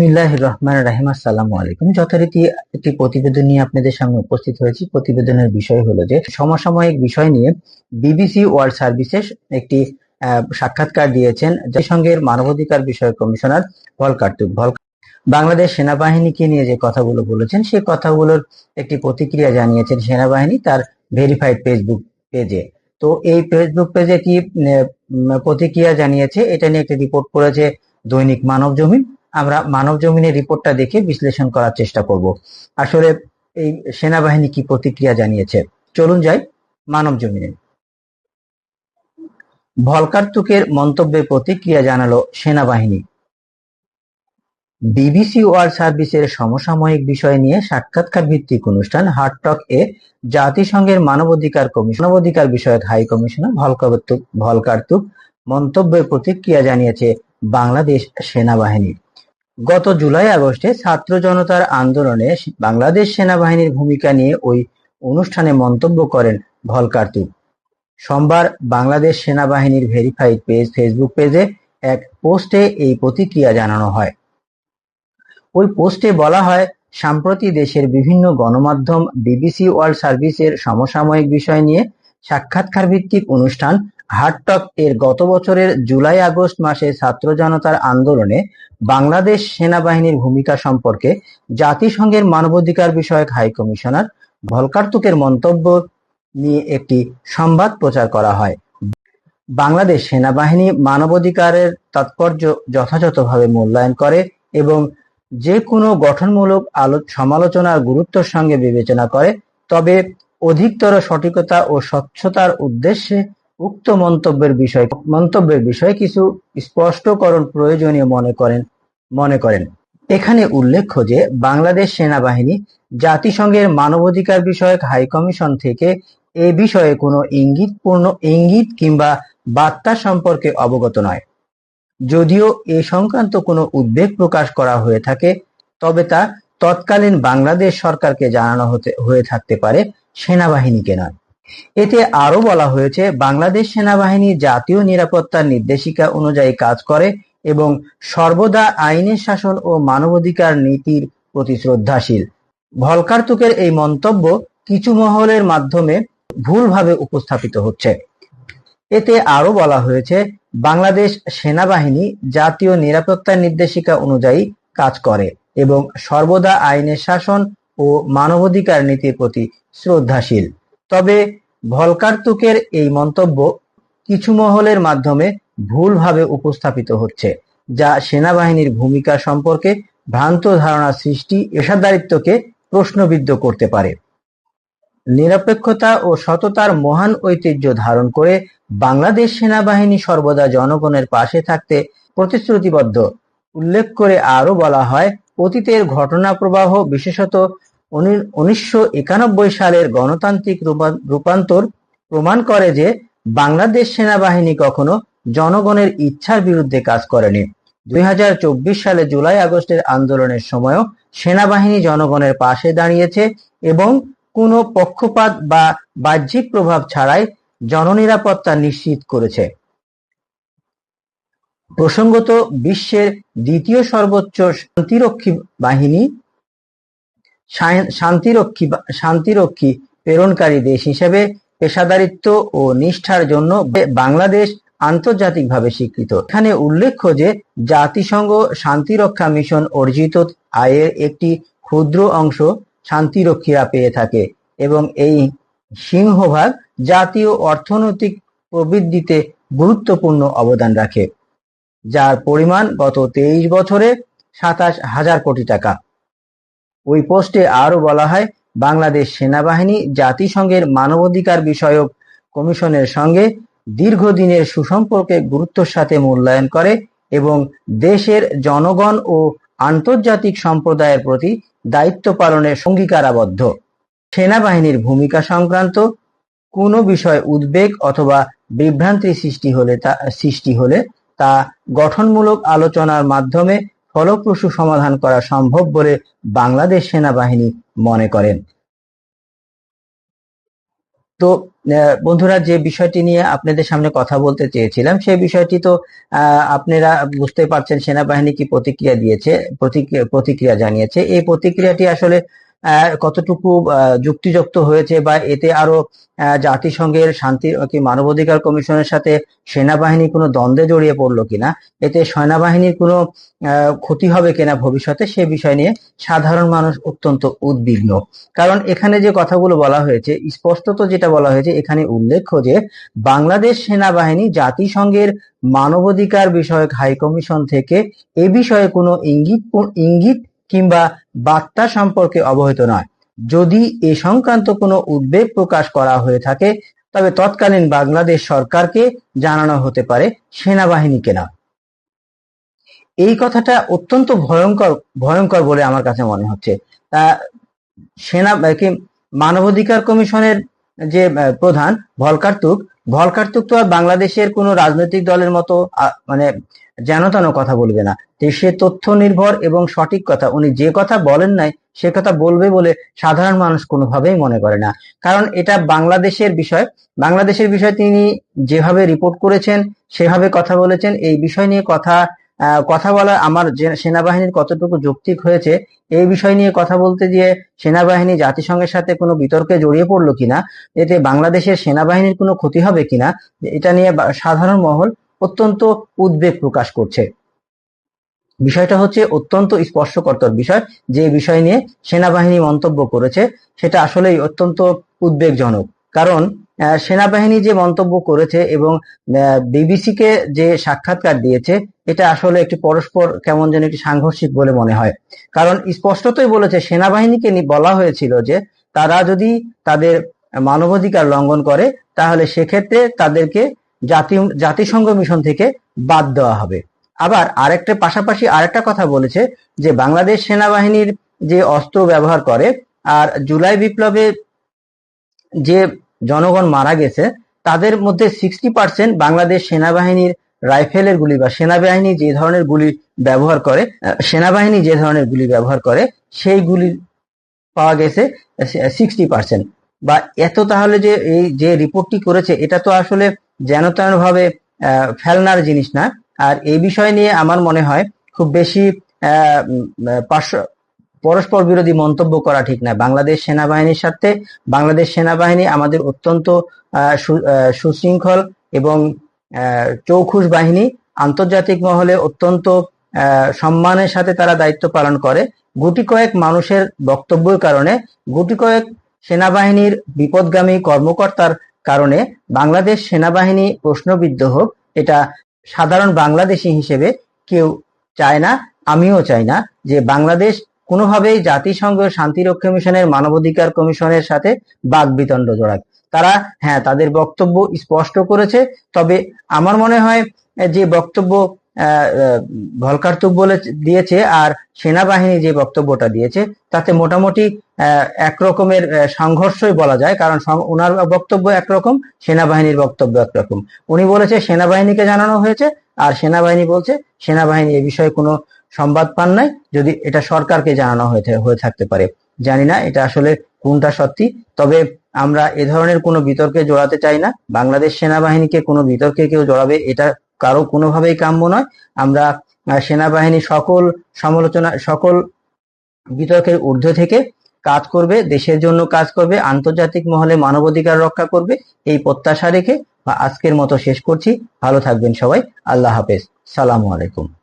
বিসমিল্লাহ রহমান রাহিম। আসসালামু আলাইকুম। যথারীতি একটি প্রতিবেদন নিয়ে আপনাদের সামনে উপস্থিত হয়েছি। প্রতিবেদনের বিষয় হলো যে, সমসাময়িক বিষয় নিয়ে বিবিসি ওয়ার্ল্ড সার্ভিসেস একটি সাক্ষাৎকার দিয়েছেন জাতিসংঘের মানবাধিকার বিষয়ক কমিশনার ভল কার্তুক ভল বাংলাদেশ সেনাবাহিনীকে নিয়ে যে কথাগুলো বলেছেন সেই কথাগুলোর একটি প্রতিক্রিয়া জানিয়েছেন সেনাবাহিনী তার ভেরিফাইড ফেসবুক পেজে। তো এই ফেসবুক পেজে কি প্রতিক্রিয়া জানিয়েছে? এটা নিয়ে একটি রিপোর্ট করেছে দৈনিক মানব জমিন আমরা মানব জমিনের রিপোর্টটা দেখে বিশ্লেষণ করার চেষ্টা করব। আসলে এই সেনাবাহিনী কি প্রতিক্রিয়া জানিয়েছে? চলুন যাই মানব জমিনে। ভলকার্তুকের মন্তব্যে প্রতিক্রিয়া জানালো সেনাবাহিনী। বিবিসি ওয়ার্ল্ড সার্ভিসের সমসাময়িক বিষয় নিয়ে সাক্ষাৎকার ভিত্তিক অনুষ্ঠান হার্টটক এ জাতিসংঘের মানবাধিকার কমিশন মানবাধিকার বিষয়ক হাই কমিশনার ভলকার্তুক ভলকার্তুক মন্তব্যের প্রতিক্রিয়া জানিয়েছে বাংলাদেশ সেনাবাহিনী। গত জুলাই আগস্টে ছাত্র জনতার আন্দোলনে বাংলাদেশ সেনাবাহিনীর ভূমিকা নিয়ে ওই অনুষ্ঠানে মন্তব্য করেন ভলকার্তুক সোমবার বাংলাদেশ সেনাবাহিনীর ভেরিফাইড পেজ ফেসবুক পেজে এক পোস্টে এই প্রতিক্রিয়া জানানো হয়। ওই পোস্টে বলা হয়, সাম্প্রতি দেশের বিভিন্ন গণমাধ্যম, বিবিসি ওয়ার্ল্ড সার্ভিসের সমসাময়িক বিষয় নিয়ে সাক্ষাৎকার ভিত্তিক অনুষ্ঠান হার্টটক এর গত বছরের জুলাই আগস্ট মাসে ছাত্র জনতার আন্দোলনে বাংলাদেশ সেনাবাহিনীর ভূমিকা সম্পর্কে জাতিসংঘের মানবাধিকার বিষয়ক হাই কমিশনার ভলকার্তুকের মন্তব্য নিয়ে একটি সংবাদ প্রচার করা হয়। বাংলাদেশ সেনাবাহিনী মানবাধিকারের তাৎপর্য যথাযথভাবে মূল্যায়ন করে এবং যে কোনো গঠনমূলক সমালোচনার গুরুত্বের সঙ্গে বিবেচনা করে, তবে অধিকতর সঠিকতা ও স্বচ্ছতার উদ্দেশ্যে উক্ত মন্তব্যের বিষয়, মন্তব্যের বিষয়ে কিছু স্পষ্টকরণ প্রয়োজনীয় মনে করেন মনে করেন। এখানে উল্লেখ্য যে, বাংলাদেশ সেনাবাহিনী জাতিসংঘের মানবাধিকার বিষয়ক হাই কমিশন থেকে এ বিষয়ে কোনো ইঙ্গিতপূর্ণ ইঙ্গিত কিংবা বার্তা সম্পর্কে অবগত নয়। যদিও এ সংক্রান্ত কোনো উদ্বেগ প্রকাশ করা হয়ে থাকে, তবে তা তৎকালীন বাংলাদেশ সরকারকে জানানো হতে, হয়ে থাকতে পারে সেনাবাহিনীকে নয়। এতে আরও বলা হয়েছে, বাংলাদেশ সেনাবাহিনী জাতীয় নিরাপত্তার নির্দেশিকা অনুযায়ী কাজ করে এবং সর্বদা আইনের শাসন ও মানবাধিকার নীতির প্রতি শ্রদ্ধাশীল। ভলকার্তুকের এই মন্তব্য কিছু মহলের মাধ্যমে ভুলভাবে উপস্থাপিত হচ্ছে। এতে আরও বলা হয়েছে, বাংলাদেশ সেনাবাহিনী জাতীয় নিরাপত্তা নির্দেশিকা অনুযায়ী কাজ করে এবং সর্বদা আইনের শাসন ও মানবাধিকার নীতির প্রতি শ্রদ্ধাশীল। তবে ভলকার্তুকের এই মন্তব্য কিছু মহলের মাধ্যমে ভুলভাবে উপস্থাপিত হচ্ছে, যা সেনাবাহিনীর ভূমিকা সম্পর্কে ভ্রান্ত ধারণা সৃষ্টি পেশাদারিত্বকে প্রশ্নবিদ্ধ করতে পারে। নিরপেক্ষতা ও সততার মহান ঐতিহ্য ধারণ করে বাংলাদেশ সেনাবাহিনী সর্বদা জনগণের পাশে থাকতে প্রতিশ্রুতিবদ্ধ। উল্লেখ করে আরও বলা হয়, অতীতের ঘটনা প্রবাহ বিশেষত উনিশশো একানব্বই সালের গণতান্ত্রিক রূপান্তর প্রমাণ করে যে বাংলাদেশ সেনাবাহিনী কখনো জনগণের ইচ্ছার বিরুদ্ধে কাজ করেনি। দুই সালে জুলাই আগস্টের আন্দোলনের সময়ও সেনাবাহিনী জনগণের পাশে দাঁড়িয়েছে এবং কোনো পক্ষপাত বা বাহ্যিক প্রভাব ছাড়াই জননিরাপত্তা নিশ্চিত করেছে। প্রসঙ্গত বিশ্বের দ্বিতীয় সর্বোচ্চ শান্তিরক্ষী বাহিনী শান্তিরক্ষী শান্তিরক্ষী প্রেরণকারী দেশ হিসেবে পেশাদারিত্ব ও নিষ্ঠার জন্য বাংলাদেশ আন্তর্জাতিকভাবে স্বীকৃত। এখানে উল্লেখ্য যে, জাতিসংঘ শান্তিরক্ষা মিশন অর্জিত আয়ের একটি ক্ষুদ্র অংশ শান্তিরক্ষীরা পেয়ে থাকে এবং এই সিংহভাগ জাতীয় অর্থনৈতিক প্রবৃদ্ধিতে গুরুত্বপূর্ণ অবদান রাখে, যার পরিমাণ গত তেইশ বছরে সাতাশ হাজার কোটি টাকা। ওই পোস্টে আরও বলা হয়, বাংলাদেশ সেনাবাহিনী জাতিসংঘের মানবাধিকার বিষয়ক কমিশনের সঙ্গে দীর্ঘদিনের সুসম্পর্কে গুরুত্বের সাথে মূল্যায়ন করে এবং দেশের জনগণ ও আন্তর্জাতিক সম্প্রদায়ের প্রতি দায়িত্ব পালনে অঙ্গীকারাবদ্ধ। সেনাবাহিনীর ভূমিকা সংক্রান্ত কোনো বিষয় উদ্বেগ অথবা বিভ্রান্তি সৃষ্টি হলে তা সৃষ্টি হলে তা গঠনমূলক আলোচনার মাধ্যমে ফলপ্রসূ সমাধান করা সম্ভব বলে বাংলাদেশ সেনাবাহিনী মনে করেন তো বন্ধুরা, যে বিষয়টি নিয়ে আপনাদের সামনে কথা বলতে চেয়েছিলাম, সেই বিষয়টি তো আপনারা বুঝতে পারছেন সেনাবাহিনী কি প্রতিক্রিয়া দিয়েছে, প্রতিক্রিয়া প্রতিক্রিয়া জানিয়েছে। এই প্রতিক্রিয়াটি আসলে কতটুকু যুক্তিযুক্ত হয়েছে বা এতে আরও জাতিসংঘের শান্তি কি মানবাধিকার কমিশনের সাথে সেনাবাহিনী কোনো দ্বন্দ্বে জড়িয়ে পড়ল কিনা, এতে সেনাবাহিনীর কোনো ক্ষতি হবে কিনা ভবিষ্যতে সে বিষয় নিয়ে সাধারণ মানুষ অত্যন্ত উদ্বিগ্ন। কারণ এখানে যে কথাগুলো বলা হয়েছে, স্পষ্টত যেটা বলা হয়েছে, এখানে উল্লেখ্য যে বাংলাদেশ সেনাবাহিনী জাতিসংঘের মানবাধিকার বিষয়ক হাই কমিশন থেকে এ বিষয়ে কোনো ইঙ্গিত ইঙ্গিত কিংবা বার্তা সম্পর্কে অবহিত নয়। যদি এ সংক্রান্ত কোনো উদ্বেগ প্রকাশ করা হয়ে থাকে, তবে তৎকালীন বাংলাদেশ সরকারকে জানানো হতে পারে সেনাবাহিনীকে না এই কথাটা অত্যন্ত ভয়ঙ্কর ভয়ঙ্কর বলে আমার কাছে মনে হচ্ছে। সেনা মানবাধিকার কমিশনের যে প্রধান, ভলকার্তুক ভলকার্তুক তো আর বাংলাদেশের কোনো রাজনৈতিক দলের মতো মানে যেন তেন কথা বলবে না। সে তথ্য নির্ভর এবং সঠিক কথা, উনি যে কথা বলেন নাই, সে কথা বলবে বলে সাধারণ মানুষ কোনোভাবেই মনে করে না। কারণ এটা বাংলাদেশের বিষয়। বাংলাদেশের বিষয় তিনি যেভাবে রিপোর্ট করেছেন, সেভাবে কথা বলেছেন। এই বিষয় নিয়ে কথা কথা বলা আমার সেনাবাহিনীর কতটুকু যৌক্তিক হয়েছে, এই বিষয় নিয়ে কথা বলতে গিয়ে সেনাবাহিনী জাতিসংঘের সাথে কোনো বিতর্কে জড়িয়ে পড়ল কিনা, এতে বাংলাদেশের সেনাবাহিনীর কোনো ক্ষতি হবে কিনা, এটা নিয়ে সাধারণ মহল অত্যন্ত উদ্বেগ প্রকাশ করছে। বিষয়টা হচ্ছে অত্যন্ত স্পর্শকর্তর বিষয়, যে বিষয় নিয়ে সেনাবাহিনী মন্তব্য করেছে, সেটা আসলেই অত্যন্ত উদ্বেগজনক। কারণ সেনাবাহিনী যে মন্তব্য করেছে এবং বিবিসি কে যে সাক্ষাৎকার দিয়েছে, এটা আসলে একটি পরস্পর কেমন যেন একটি সাংঘর্ষিক বলে মনে হয়। কারণ, স্পষ্টতই বলেছে, সেনাবাহিনীকে বলা হয়েছিল যে তারা যদি তাদের মানবাধিকার লঙ্ঘন করে, তাহলে সেক্ষেত্রে তাদেরকে জাতি, জাতিসংঘ মিশন থেকে বাদ দেওয়া হবে। আবার আরেকটা পাশাপাশি আরেকটা কথা বলেছে যে বাংলাদেশ সেনাবাহিনীর যে অস্ত্র ব্যবহার করে, আর জুলাই বিপ্লবে যে জনগণ মারা গেছে, তাদের মধ্যে সিক্সটি পার্সেন্ট বাংলাদেশ সেনাবাহিনীর রাইফেলের গুলি বা সেনাবাহিনী যে ধরনের গুলি ব্যবহার করে সেনাবাহিনী যে ধরনের গুলি ব্যবহার করে, সেই গুলি পাওয়া গেছে সিক্সটি পার্সেন্ট বা এত তাহলে যে এই যে রিপোর্টটি করেছে, এটা তো আসলে যেন তেন ভাবে ফেলনার জিনিস না। আর এই বিষয় নিয়ে আমার মনে হয় খুব বেশি পরস্পর বিরোধী মন্তব্য করা ঠিক না। বাংলাদেশ সেনাবাহিনীর সাথে বাংলাদেশ সেনাবাহিনী আমাদের অত্যন্ত সুশৃঙ্খল এবং চৌখুশ বাহিনী, আন্তর্জাতিক মহলে অত্যন্ত সম্মানের সাথে তারা দায়িত্ব পালন করে। গুটি কয়েক মানুষের বক্তব্যের কারণে, গুটি কয়েক সেনাবাহিনীর বিপদগামী কর্মকর্তার কারণে বাংলাদেশ সেনাবাহিনী প্রশ্নবিদ্ধ হোক, এটা সাধারণ বাংলাদেশি হিসেবে কেউ চায় না, আমিও চাই না যে বাংলাদেশ কোনোভাবেই জাতিসংঘ শান্তিরক্ষা মিশনের মানবাধিকার কমিশনের সাথে বাক বিতণ্ড জড়াক। তারা হ্যাঁ তাদের বক্তব্য স্পষ্ট করেছে, তবে আমার মনে হয় যে বক্তব্য ভলকার্তুক বলে দিয়েছে আর সেনাবাহিনী যে বক্তব্যটা দিয়েছে তাতে মোটামুটি আহ, একরকমের আহ, সংঘর্ষই বলা যায় কারণ ওনার বক্তব্য একরকম সেনাবাহিনীর বক্তব্য একরকম। উনি বলেছে সেনাবাহিনীকে জানানো হয়েছে আর সেনাবাহিনী বলছে সেনাবাহিনী এ বিষয়ে কোনো সংবাদ পান নাই যদি এটা সরকারকে জানানো হয়ে থাকতে পারে। জানি না এটা আসলে কোনটা সত্যি তবে আমরা এ ধরনের কোনো বিতর্কে জড়াতে চাই না। বাংলাদেশ সেনাবাহিনীকে কোনো বিতর্কে কেউ জড়াবে এটা কারও কোনোভাবেই কাম্য নয়। আমরা সেনাবাহিনী সকল সমালোচনা, সকল বিতর্কের ঊর্ধ্বে থেকে কাজ করবে, দেশের জন্য কাজ করবে, আন্তর্জাতিক মহলে মানবাধিকার রক্ষা করবে, এই প্রত্যাশা রেখে বা আজকের মতো শেষ করছি। ভালো থাকবেন সবাই। আল্লাহ হাফেজ। সালামু আলাইকুম।